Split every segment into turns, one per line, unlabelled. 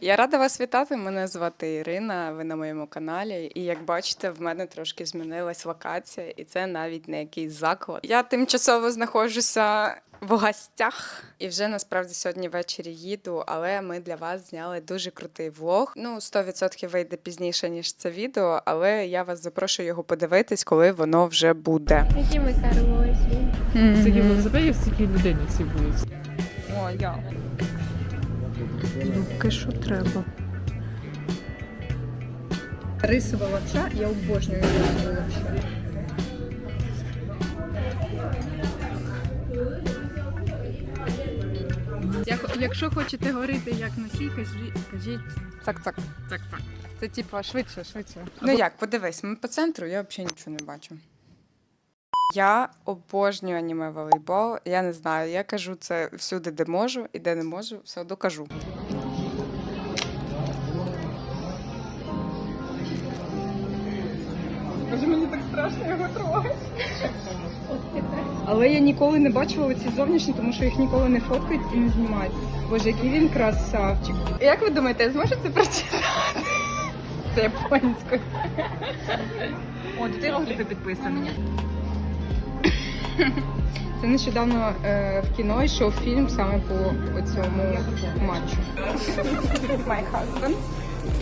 Я рада вас вітати. Мене звати Ірина. Ви на моєму каналі. І як бачите, в мене трошки змінилась локація, і це навіть не якийсь заклад. Я тимчасово знаходжуся в гостях, і вже насправді сьогодні ввечері їду. Але ми для вас зняли дуже крутий влог. Ну, 100% вийде пізніше ніж це відео, але я вас запрошую його подивитись, коли воно вже буде.
Які ми хороші.
Скільки велосипедів, стільки людей на цій вулиці.
О, я. Юбки, що треба. Рисова лапша, я обожнюю рисову лапшу. Якщо хочете говорити як носій, кажіть так, так.
Так, так.
Це типа швидше, швидше. Ну як, подивись, ми по центру, я взагалі нічого не бачу. Я обожнюю аніме волейбол. Я не знаю, я кажу це всюди, де можу, і де не можу, все одно кажу. Боже, мені так страшно його трогати. Але я ніколи не бачила ці зовнішні, тому що їх ніколи не фоткають і не знімають. Боже, який він красавчик. Як ви думаєте, я зможу це прочитати? Це японською.
О, тут іерогліфи підписані.
Це нещодавно е, в кіно йшов фільм саме по цьому матчу. My husband.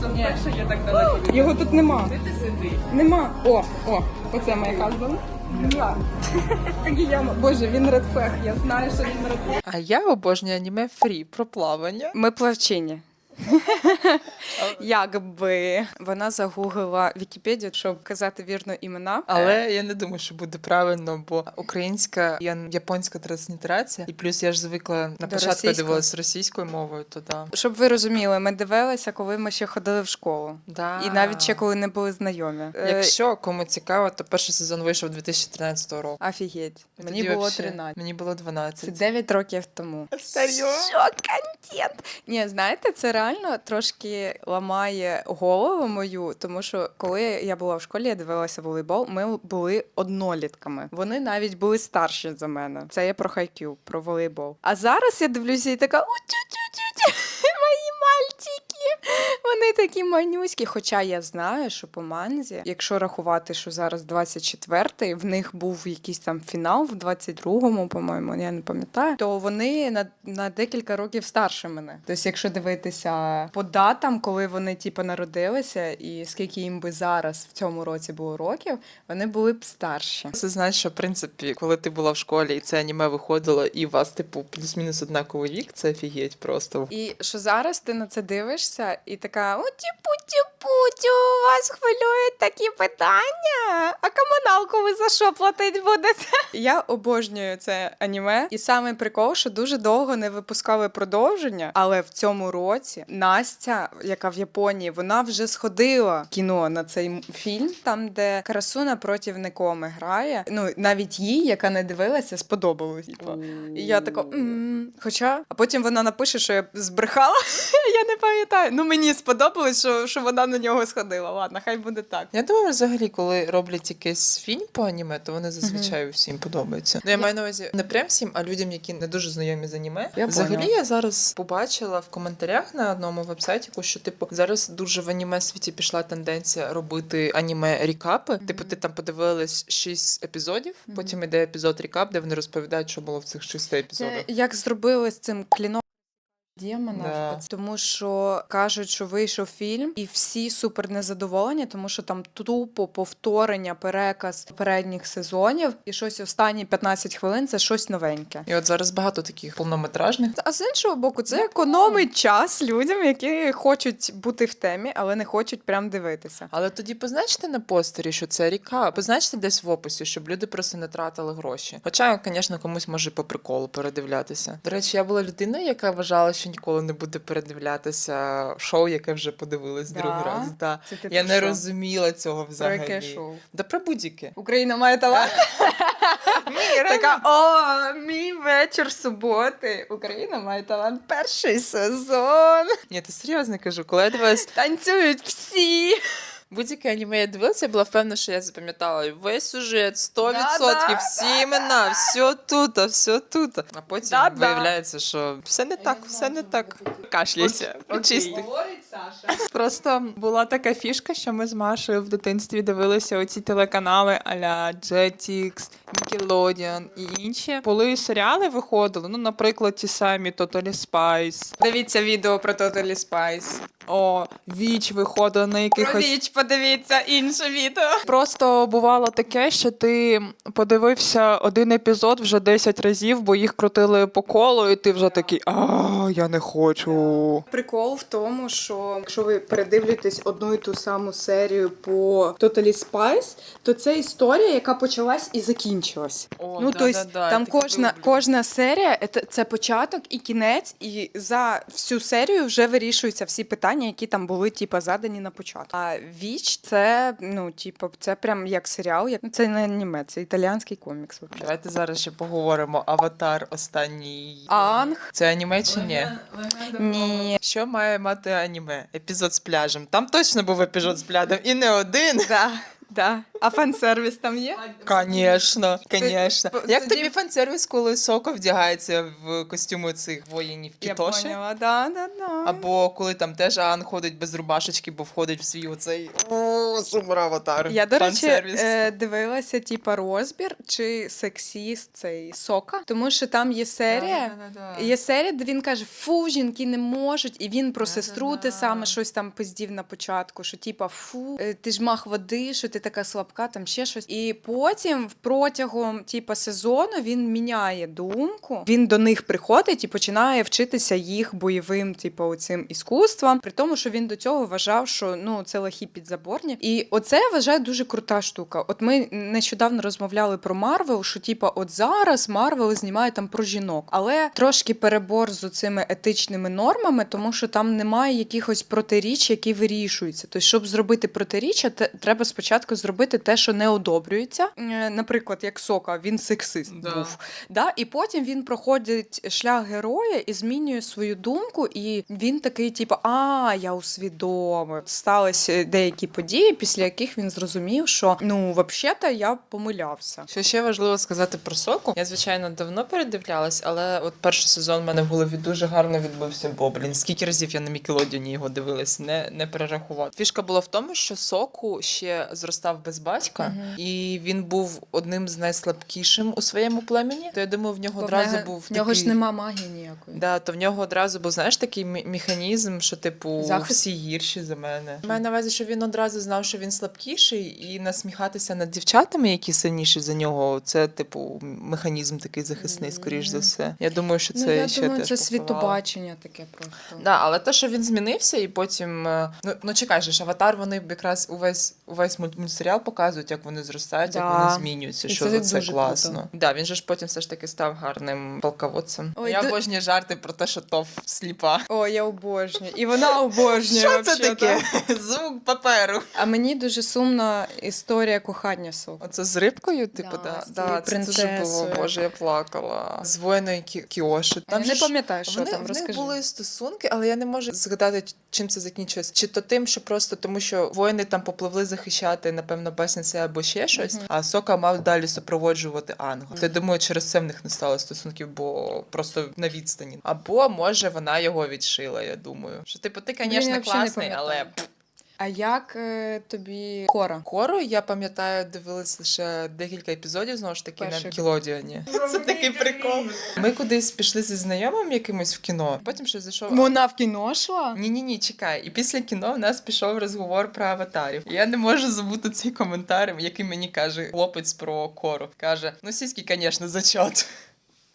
Перше я так далеко від
Його тут нема.
ти сидиш?
Нема. О, о, оце моя казбана. Боже, він редфех, Я знаю, що він редфех.
А я обожнюю аніме фрі про плавання.
Ми плавчині. Якби вона загуглила Вікіпедію, щоб казати вірно імена.
Але я не думаю, що буде правильно, бо українська і японська транслітерація, і плюс я ж звикла на початку дивилась російською мовою, то да.
Щоб ви розуміли, ми дивилися, коли ми ще ходили в школу.
да.
І навіть ще коли не були знайомі. Е,
Якщо кому цікаво, то перший сезон вийшов 2013 року.
Офігеть. Мені було
вообще-
13.
Мені було
Це
12.
9 років тому. Що контент? Ні, знаєте, це реально трошки ламає голову мою, тому що коли я була в школі, я дивилася волейбол, ми були однолітками. Вони навіть були старші за мене. Це я про хайкю, про волейбол. А зараз я дивлюся і така у-тю-тю-тю-тю, мої мальчики. Вони такі манюські. Хоча я знаю, що по манзі, якщо рахувати, що зараз 24-й, в них був якийсь там фінал в 22-му, по-моєму, я не пам'ятаю, то вони на, на декілька років старше мене. Тобто, якщо дивитися по датам, коли вони типу, народилися, і скільки їм би зараз в цьому році було років, вони були б старші.
Це значить, що в принципі, коли ти була в школі і це аніме виходило, і у вас, типу, плюс-мінус однаковий вік, це офігеть просто.
І що зараз ти на це дивишся, і така у-тю-пу-тю-путю, вас хвилюють такі питання. А комуналку ви за що платить будете? Я обожнюю це аніме. І саме прикол, що дуже довго не випускали продовження, але в цьому році Настя, яка в Японії, вона вже сходила в кіно на цей фільм, там де Карасуна проти Некоми грає. Ну навіть їй, яка не дивилася, сподобалось. Типу. І я така, хоча, а потім вона напише, що я збрехала. я не пам'ятаю. Ну мені сподобалось, що, що вона на нього сходила. Ладно, хай буде так.
Я думаю, взагалі, коли роблять якийсь фільм по аніме, то вони зазвичай всім подобаються. Ну я маю на увазі не прям всім, а людям, які не дуже знайомі з аніме.
Я
взагалі
поняла.
я зараз побачила в коментарях на одному вебсайті, що типу зараз дуже в аніме світі пішла тенденція робити аніме рікапи. Типу, ти там подивилась шість епізодів,
Мгм.
потім іде епізод рікап, де вони розповідають, що було в цих шести епізодах.
Це як зробили з цим кліном.
Да.
тому що кажуть, що вийшов фільм, і всі супер незадоволені, тому що там тупо повторення, переказ попередніх сезонів, і щось останні 15 хвилин це щось новеньке.
І от зараз багато таких повнометражних.
А з іншого боку, це економить час людям, які хочуть бути в темі, але не хочуть прям дивитися.
Але тоді позначте на постері, що це ріка. Позначте десь в описі, щоб люди просто не тратили гроші. Хоча, звісно, комусь може по приколу передивлятися. До речі, я була людиною, яка вважала, що ніколи не буде передивлятися шоу, яке вже подивилась
Да?
другий раз. Да.
Це ти
Я не
що?
розуміла цього
Про
взагалі.
яке шоу?
Да про будь-яке.
Україна має талант. Така о, мій вечір суботи. Україна має талант. Перший сезон.
Ні, ти серйозно кажу, коли я дивилась
Танцюють всі.
Будь-яке аніме я дивилася, я була впевнена, що я запам'ятала весь сюжет, 100%,
Да-да,
всі імена, все тут, все тут. А потім
Да-да.
виявляється, що все не так, все не так. Кашляйся, чистий.
Говорить Саша.
Просто була така фішка, що ми з Машею в дитинстві дивилися оці телеканали а-ля Jetix, Nickelodeon і інші. Були серіали виходили, ну, наприклад, ті самі Totally Spice.
Дивіться відео про Totally Spice.
О, Віч виходила на
Про
якихось.
Віч подивіться інше відео.
Просто бувало таке, що ти подивився один епізод вже 10 разів, бо їх крутили по колу, і ти вже такий, а я не хочу.
Прикол в тому, що якщо ви передивлюєтесь одну і ту саму серію по Totally Spice, то це історія, яка почалась і закінчилась.
О,
ну,
да,
тобто,
да, да,
там кожна, кожна серія це, це початок і кінець, і за всю серію вже вирішуються всі питання, які там були типу, задані на початку. А Віч це ну, типу, це прям як серіал. як- ну, Це не аніме, це італіянський комікс. Взагалі.
Давайте зараз ще поговоримо. Аватар останній.
Анг.
Це аніме чи ні?
Ні.
Що має мати аніме? Епізод з пляжем. Там точно був епізод з пляжем, і не один.
Да, да. А фан-сервіс там є?
Конечно, конечно.
Ти-
Як
тоді-
тобі фан-сервіс, коли Соко вдягається в костюми цих воїнів
Я
Кітоші?
поняла, да, да, да.
Або коли там теж Ан ходить без рубашечки, бо входить в свій оцей о, супер аватар.
Я, до речі,
Фан-сервіс.
е, дивилася, типа, розбір чи сексіст цей сока, тому що там є серія. Є серія, де він каже, фу, жінки не можуть, і він про сестру те
Да-да-да.
саме щось там пиздів на початку, що типа фу, е, ти ж мах води, що ти така слабка, там ще щось. І потім протягом типа сезону він міняє думку. Він до них приходить і починає вчитися їх бойовим, типу, цим іскусствам, при тому, що він до цього вважав, що ну це лохі підзаборні. І оце я вважаю дуже крута штука. От ми нещодавно розмовляли про Марвел, що типа, от зараз Марвел знімає там про жінок, але трошки перебор з цими етичними нормами, тому що там немає якихось протиріч, які вирішуються. Тобто, щоб зробити протиріччя, треба спочатку зробити те, що не одобрюється. Е, Наприклад, як Сока, він сексист
Да.
був. Да? І потім він проходить шлях героя і змінює свою думку, і він такий, типу, а я усвідомив. Сталися деякі події, після яких він зрозумів, що ну, взагалі-то я помилявся.
Що ще важливо сказати про соку? Я звичайно давно передивлялась, але от перший сезон в мене в голові дуже гарно відбився. Бо блін, скільки разів я на Мікелодіоні його дивилась, не, не перерахувати. Фішка була в тому, що соку ще зростав без батька,
Мгм.
і він був одним з найслабкішим у своєму племені. То я думаю, в нього одразу
в
був
в нього
такий...
ж нема магії ніякої.
Да, то в нього одразу був знаєш такий механізм, що типу
Захист?
всі гірші за мене. Маю на увазі, що він одразу знав, що він слабкіший, і насміхатися над дівчатами, які сильніші за нього. Це типу механізм такий захисний, скоріш за все. Я думаю, що це
ну, я
ще
думаю,
теж
це
повпливало.
світобачення таке просто.
Да, але те, що він змінився, і потім. е, Ну, ну чекай, же ж аватар, вони якраз увесь увесь мульт- мультсеріал показують, як вони зростають, як вони змінюються.
І
що
це
це класно.
круто.
Да, він же ж потім все ж таки став гарним полководцем.
Ой,
Я
ду-
обожнюю жарти про те, що Тоф сліпа.
О, я обожнюю. І вона обожнює.
Що це таке? Звук паперу.
А мені дуже сумна історія кохання соку.
Оце з рибкою, типу,
Да,
да,
з
да, це дуже було. Боже, я плакала. З воїною Кі- Кіоші.
Там не пам'ятаю, що
вони,
там
в
розкажи.
них були стосунки, але я не можу згадати, чим це закінчилось. Чи то тим, що просто тому, що воїни там попливли захищати, напевно, Бесенце або ще щось,
Мгм.
а Сока мав далі супроводжувати Ангу. То я думаю, через це в них не стало стосунків, бо просто на відстані. Або може вона його відшила. Я думаю, що типу ти, звісно, класний, але.
А як е, тобі кора?
Кору я пам'ятаю, дивилась лише декілька епізодів знову ж таки на. Мікелодіані. Це такий прикол. Ми кудись пішли зі знайомим якимось в кіно. Потім ще зайшов.
Вона в кіно йшла?
Ні, ні, ні, чекай. І після кіно в нас пішов розговор про аватарів. Я не можу забути цей коментар, який мені каже хлопець про кору. Каже: ну сіськи, звісно, зачот.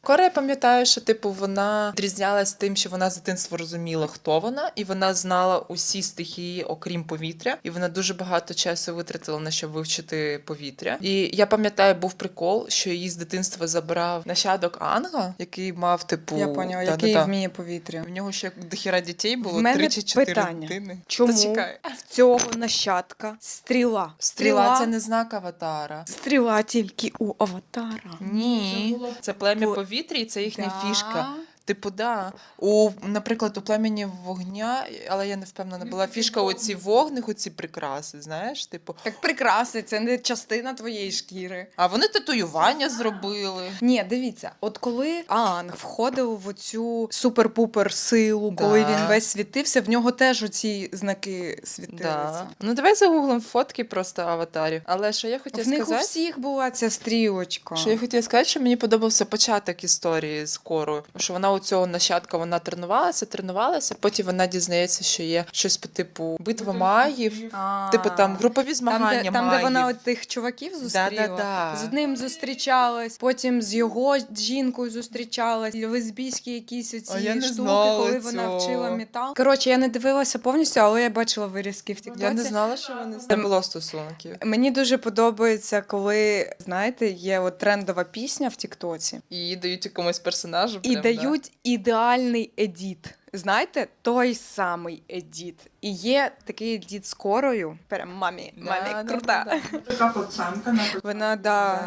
Кора, я пам'ятаю, що типу вона відрізнялась тим, що вона з дитинства розуміла, хто вона, і вона знала усі стихії, окрім повітря. І вона дуже багато часу витратила на щоб вивчити повітря. І я пам'ятаю, був прикол, що її з дитинства забрав нащадок Анга, який мав типу
Я поняла,
да-да-да.
який вміє повітря.
В нього ще дохіра дітей було три чи чотири дитини.
Чому
Та чекай.
в цього нащадка стріла?
Стріла це не знак аватара.
Стріла тільки у аватара.
Ні, це плем'я
Бо-
повітря, і це їхня
Да.
фішка. Типу, да. У, наприклад, у племені вогня, але я не впевнена, була фішка оці вогник, оці прикраси, знаєш, типу.
Так прикраси, це не частина твоєї шкіри.
А вони татуювання зробили.
Ні, дивіться, от коли Аанг входив в оцю супер-пупер силу, коли
Да.
він весь світився, в нього теж оці знаки світилися.
Да. Ну давай загуглимо фотки просто аватарів. Але що я хотіла
В них у всіх була ця стрілочка.
Що я хотіла сказати, що мені подобався початок історії з корою. Що вона у цього нащадка вона тренувалася, тренувалася. Потім вона дізнається, що є щось по типу битва магів, типу там групові
Там,
змагання.
де, там, де вона от тих чуваків зустріла, з одним зустрічалась, потім з його жінкою зустрічалась, лесбійські якісь оці
А я не
штуки,
знала
коли вона вчила метал. Коротше, я не дивилася повністю, але я бачила вирізки в Тіктоці.
Я не знала, що вони не було стосунків.
Мені дуже подобається, коли знаєте, є от трендова пісня в Тіктоці,
І її дають якомусь персонажу.
і
прям,
дають ідеальний едіт. Знаєте, той самий едіт. І є такий едіт з корою. Прям мамі,
Да,
мамі,
да,
крута.
да, да.
Така пацанка на
Вона да,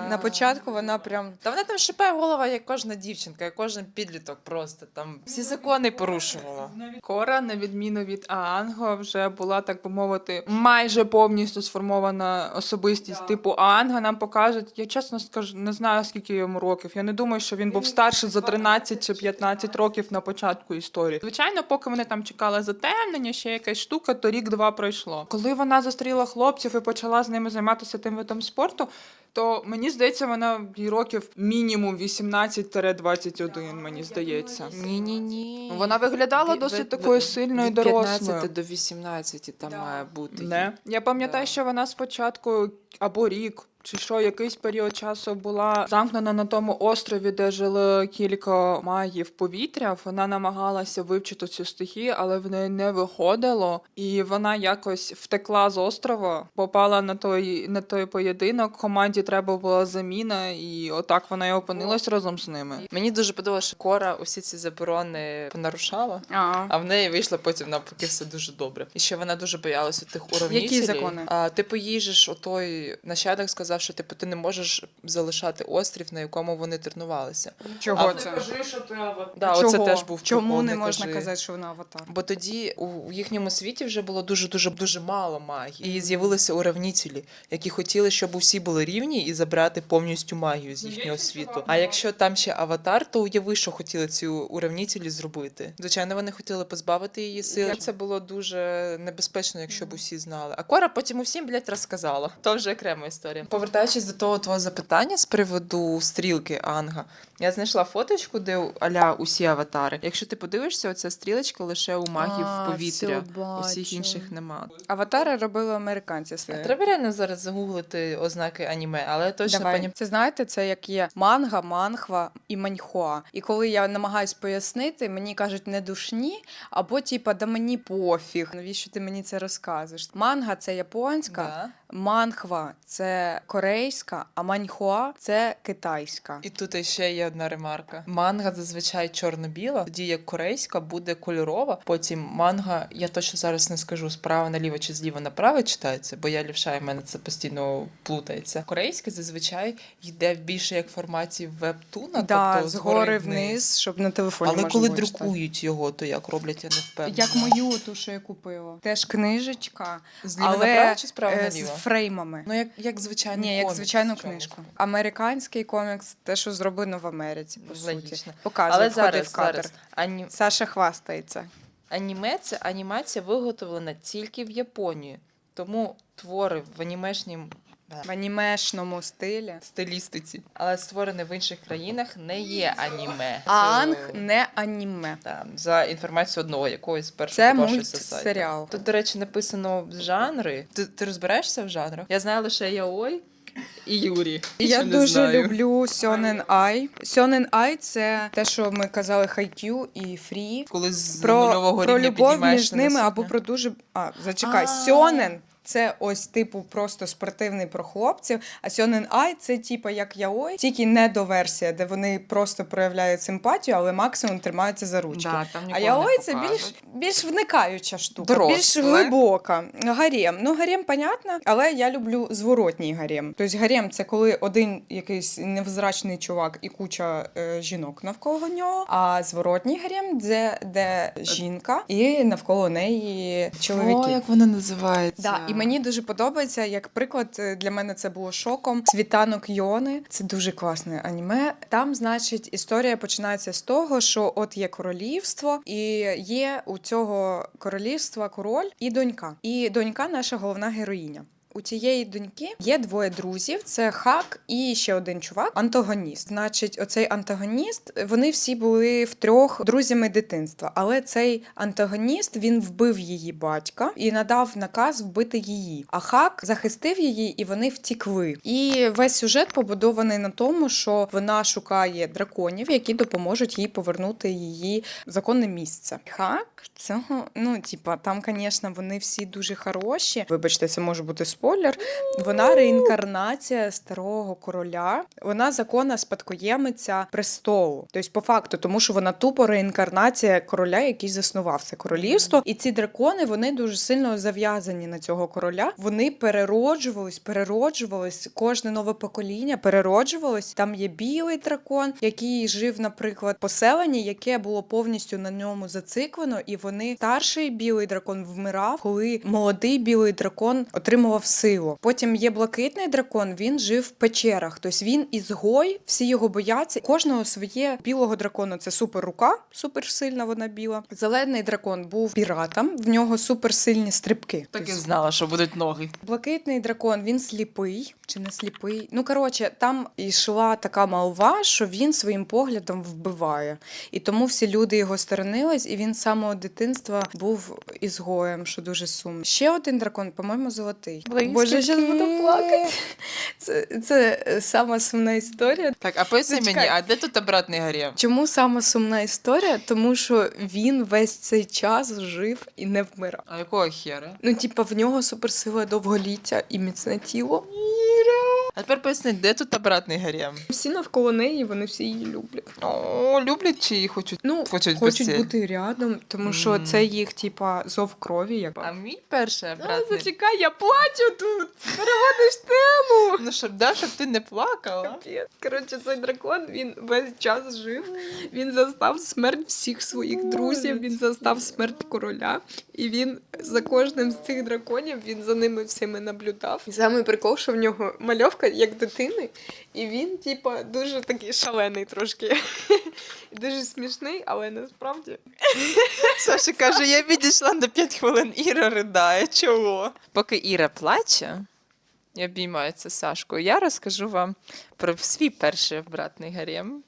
Да.
на початку вона прям
Та вона там шипає голова, як кожна дівчинка, як кожен підліток просто там всі закони порушувала.
Кора, на відміну від Аанго, вже була, так би мовити, майже повністю сформована особистість типу Аанга. Нам покажуть. Я чесно скажу, не знаю скільки йому років. Я не думаю, що він був старший за 13 чи 15 років на початку історії. Звичайно, поки вони там чекали затемнення, ще якась штука, то рік-два пройшло. Коли вона зустріла хлопців і почала з ними займатися тим видом спорту. То мені здається, вона їй років мінімум 18-21, мені здається.
Ні, ні, ні.
Вона виглядала досить такою сильною
від
дорослою.
15 до 18 там має бути.
Не. Я пам'ятаю,
Да.
що вона спочатку або рік. Чи що якийсь період часу була замкнена на тому острові, де жили кілька магів повітря. Вона намагалася вивчити цю стихію, але в неї не виходило. І вона якось втекла з острова, попала на той на той поєдинок. Команді треба була заміна, і отак вона і опинилась разом з ними.
Мені дуже подобалося, що Кора усі ці заборони понарушала.
а,
А в неї вийшло потім навпаки все дуже добре. І ще вона дуже боялася тих уравнітелей.
Які закони?
А типу їй отой нащадок сказав, що типу ти не можеш залишати острів, на якому вони тренувалися.
чого
А
це?
що ти
Да,
Чого?
оце теж був
Чому
прикол,
не можна
кажи.
казати, що вона аватар?
Бо тоді у, у їхньому світі вже було дуже дуже дуже мало магії. І з'явилися уравнітелі, які хотіли, щоб усі були рівні і забрати повністю магію з їхнього світу. А якщо там ще аватар, то уяви, що хотіли ці уравнітелі зробити. Звичайно, вони хотіли позбавити її сили. Це було дуже небезпечно, якщо б усі знали. А Кора потім усім блядь, розказала. То вже окрема історія. Повертаючись до того твого запитання з приводу стрілки Анга, я знайшла фоточку, де аля усі аватари. Якщо ти подивишся, оця стрілочка лише у магів
А,
повітря.
бачу.
Усіх інших нема.
Аватари робили американці. все.
Треба реально зараз загуглити ознаки аніме, але я точно
Давай.
пані.
Це знаєте, це як є манга, манхва і маньхуа. І коли я намагаюсь пояснити, мені кажуть не душні, або типа да мені пофіг. Навіщо ти мені це розказуєш? Манга це японська,
Да.
Манхва це корейська, а маньхуа це китайська.
І тут ще є одна ремарка. Манга зазвичай чорно-біла, тоді як корейська буде кольорова. Потім манга, я точно зараз не скажу справа наліво чи зліва направо читається, бо я лівша, і в мене це постійно плутається. Корейська зазвичай йде більше як в форматі вебтуна,
да,
тобто
згори вниз, щоб на телефоні
Але
можна
коли
було читати.
друкують його, то як роблять, я не впевнена.
Як мою ту, що я купила. Теж книжечка,
Зліва
але
направо чи справа
е,
наліво?
Фреймами.
Ну як, як звичайно,
Ні, як звичайну книжку. Американський комікс, те, що зроблено в Америці, по суті. Показує,
Але зараз,
в кадр.
зараз ані...
Саша хвастається.
аніме це анімація виготовлена тільки в Японії. Тому твори в анімешній
В анімешному стилі.
стилістиці, але створені в інших країнах, не є аніме.
Анг не аніме.
Та, за інформацією одного якогось першого
Це
вашого сайту.
мультсеріал.
Тут, до речі, написано жанри. Ти, ти розбираєшся в жанрах? Я знаю лише Яой і Юрі.
Я
Більше не
дуже
знаю.
люблю Сьонен Ай. Сьонен Ай це те, що ми казали Хайтю і Фрі.
Коли з
Про,
нульового
про
рівня
любов між
на
ними або про дуже. А, зачекай,
А.
Сьонен це ось типу просто спортивний про хлопців. А Сьонен Ай це типу як яой, тільки не до версія, де вони просто проявляють симпатію, але максимум тримаються за ручки.
Да, там
А яой це більш, більш вникаюча штука,
Доросле.
більш глибока. Гарем. Ну, гарем, понятно, але я люблю зворотній гарем. Тобто гарем це коли один якийсь невзрачний чувак і куча е, жінок навколо нього. А зворотній гарем це де жінка і навколо неї чоловіки.
О, як воно називається?
Да, і мені дуже подобається, як приклад е, для мене це було шоком. Світанок Йони. Це дуже класне аніме. Там, значить, історія починається з того, що от є королівство, і є у цього королівства король і донька. І донька наша головна героїня. У цієї доньки є двоє друзів: це Хак і ще один чувак, антагоніст. Значить, оцей антагоніст, вони всі були втрьох друзями дитинства. Але цей антагоніст він вбив її батька і надав наказ вбити її. А Хак захистив її, і вони втікли. І весь сюжет побудований на тому, що вона шукає драконів, які допоможуть їй повернути її в законне місце. Хак цього, ну типа, там, звісно, вони всі дуже хороші. Вибачте, це може бути спойлер. Вона реінкарнація старого короля. Вона законна спадкоємиця престолу. Тобто, по факту, тому що вона тупо реінкарнація короля, який заснував це королівство. І ці дракони вони дуже сильно зав'язані на цього короля. Вони перероджувались, перероджувались. Кожне нове покоління перероджувалось. Там є білий дракон, який жив, наприклад, в поселенні, яке було повністю на ньому зациклено, і вони старший білий дракон вмирав, коли молодий білий дракон отримував силу. Потім є блакитний дракон. Він жив в печерах. Тобто він ізгой, всі його бояться. Кожного своє білого дракона це супер рука, супер сильна вона біла. Зелений дракон був піратом, в нього суперсильні стрибки.
Так і
Тобто
знала, що будуть ноги.
Блакитний дракон, він сліпий чи не сліпий. Ну коротше, там йшла така молва, що він своїм поглядом вбиває. І тому всі люди його сторонились, і він з самого дитинства був ізгоєм, що дуже сумно. Ще один дракон, по-моєму, золотий. Боже, я зараз буду плакати. Це, це сама сумна історія.
Так, а поясни
Зачекай.
мені, а де тут обратний горів?
Чому сама сумна історія? Тому що він весь цей час жив і не вмирав.
А якого хера?
Ну, типа, в нього суперсила довголіття і міцне тіло.
А тепер поясни, де тут обратний гарем?
Всі навколо неї, вони всі її люблять.
О, люблять чи її хочуть?
Ну,
Хочуть
хочуть бути рядом, тому що
Мгм.
це їх, типа, зов крові. Як...
А мій перший
А,
обратний.
зачекай, я плачу тут. Переводиш тему.
Ну, щоб, да, щоб ти не плакала.
Капець. Коротше, цей дракон він весь час жив. Він застав смерть всіх своїх друзів. Він застав смерть короля. І він за кожним з цих драконів він за ними всіми наблюдав. І саме прикол, що в нього мальовка як дитини, і він, типа, дуже такий шалений трошки. Дуже смішний, але насправді
Саша каже, я відійшла на 5 хвилин, Іра ридає. Чого? Поки Іра плаче і обіймається Сашкою, я розкажу вам про свій перший обратний гарем.